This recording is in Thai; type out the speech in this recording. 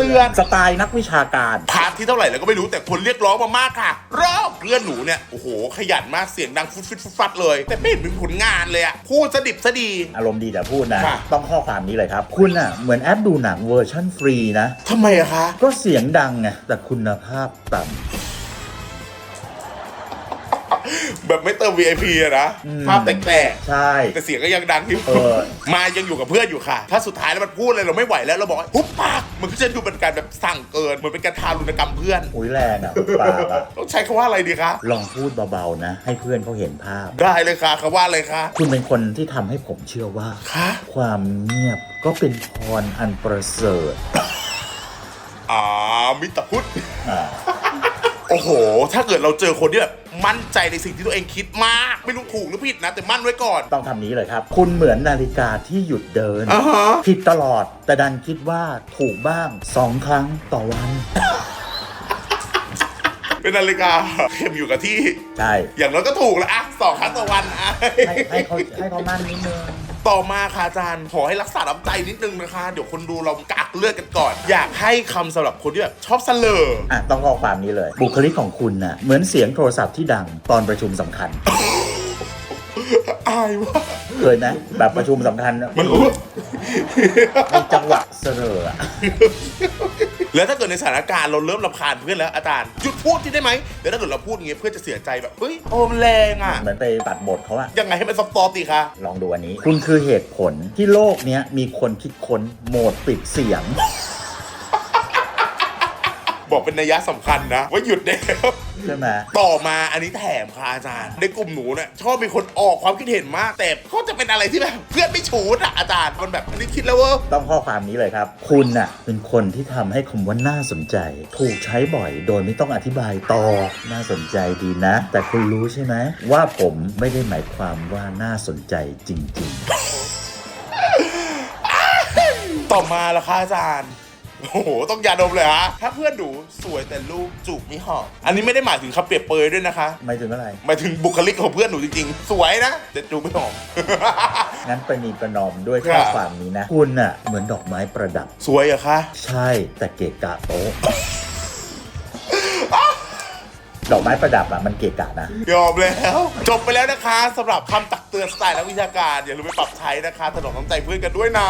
เตือนสไตล์นักวิชาการ พาร์ทที่เท่าไหร่แล้วก็ไม่รู้แต่คนเรียกร้องมามากค่ะรอบเพื่อนหนูเนี่ยโอ้โหขยันมากเสียงดังฟุดฟิตฟุดฟัดเลย แต่ไม่เห็นมีผลงานเลยอะพูดสดิบสดี อารมณ์ดีแต่พูดนะ ค่ะ ต้องข้อความนี้เลยครับ คุณอะ เหมือนแอปดูหนังเวอร์ชั่นฟรีนะ ทำไมอะคะ ก็เสียงดังไงแต่คุณภาพต่ำ แบบไม่เติม VIP อะนะ อืม ภาพแตกใช่ ๆแต่เสียงก็ยังดังอยู่เออ มายังอยู่กับเพื่อนอยู่ค่ะ ถ้าสุดท้ายแล้วมันพูดเลยเราไม่ไหวแล้วเราบอกว่าหุบปากมันก็จะดูเป็นการแบบสั่งเกินเหมือนเป็นการทารุณกรรมเพื่อนอุ้ยแรงอะปากอะ ต้องใช้คำว่าอะไรดีคะลองพูดเบาๆนะ ให้เพื่อนเขาเห็นภาพ ได้เลยค่ะคำว่าอะไรคะคุณเป็นคนที่ทำให้ผมเชื่อว่า คะความเงียบก็เป็นพรอันประเสริฐอ่ามิตรพุทธ อ่า โอ้โห ถ้าเกิดเราเจอคนที่แบบ มั่นใจในสิ่งที่ตัวเองคิดมาก ไม่รู้ถูกหรือผิดนะ แต่มั่นไว้ก่อน ต้องทำนี้เลยครับ คุณเหมือนนาฬิกาที่หยุดเดิน อ่าฮะ ผิดตลอด แต่ดันคิดว่าถูกบ้างสองครั้งต่อวัน เป็นนาฬิกาเข็มอยู่กับที่ ใช่อย่างน้อยก็ถูกแล้วอะสองครั้งต่อวันอะ ให้ให้เขาให้เขามั่นนิดนึง ต่อมาค่ะอาจารย์ขอให้รักษาน้ำใจนิดนึงนะคะ เดี๋ยวคนดูเรากักเลือดกันก่อน อยากให้คำสำหรับคนที่แบบชอบเสลอ อะ ต้องข้อความนี้เลย บุคลิกของคุณน่ะ เหมือนเสียงโทรศัพท์ที่ดังตอนประชุมสำคัญ อายว่ะเคยไหมแบบประชุมสำคัญน่ะมันรู้ มีจังหวะเสรออะ แล้วถ้าเกิดในสถานการณ์เราเริ่มรำคาญเพื่อนแล้วอาจารย์หยุดพูดที่ได้ไหมเดี๋ยวถ้าเกิดเราพูดอย่างเงี้ยเพื่อนจะเสียใจแบบเฮ้ยโอมนแรงอะเหมือนไปตัดบทเขาอะยังไงให้มันซับซ้อนดีคะลองดูอันนี้ คุณคือเหตุผลที่โลกเนี้ยมีคนคิดค้นโหมดปิดเสียง บอกเป็นนัยยะสำคัญนะ ว่าหยุดได้แล้วใช่ไหมต่อมาอันนี้แถมค่ะอาจารย์ในกลุ่มหนูเนี่ยชอบมีคนออกความคิดเห็นมาก แต่ก็จะเป็นอะไรที่แบบเพื่อนไม่ชูดอะอาจารย์มันแบบอันนี้คิดแล้วเว่าต้องข้อความนี้เลยครับ คุณน่ะเป็นคนที่ทำให้คำว่าน่าสนใจ ถูกใช้บ่อยโดยไม่ต้องอธิบายต่อน่าสนใจดีนะ แต่คุณรู้ใช่ไหมว่าผมไม่ได้หมายความว่าน่าสนใจจริงต่อมาละคะอาจารย์ โอ้โห ต้องยาดมเลยฮะ ถ้าเพื่อนหนูสวยแต่ลูกจูบไม่หอม อันนี้ไม่ได้หมายถึงคำเปรียบเปรยด้วยนะคะๆไม่ถึงอะไร หมายถึงบุคลิกของเพื่อนหนูจริงๆ สวยนะแต่จูบไม่หอม งั้นประนีประนอมด้วยครับข้อความนี้นะ คุณน่ะเหมือนดอกไม้ประดับ สวยเหรอะคะ ใช่แต่เกะกะโต๊ะ ดอกไม้ประดับอะมันเกะกะนะ ยอมแล้ว จบไปแล้วนะคะสำหรับคำตักเตือนสไตล์นักวิชาการ อย่าลืมไปปรับใช้นะคะถนอมน้ำใจเพื่อนกันด้วยนะ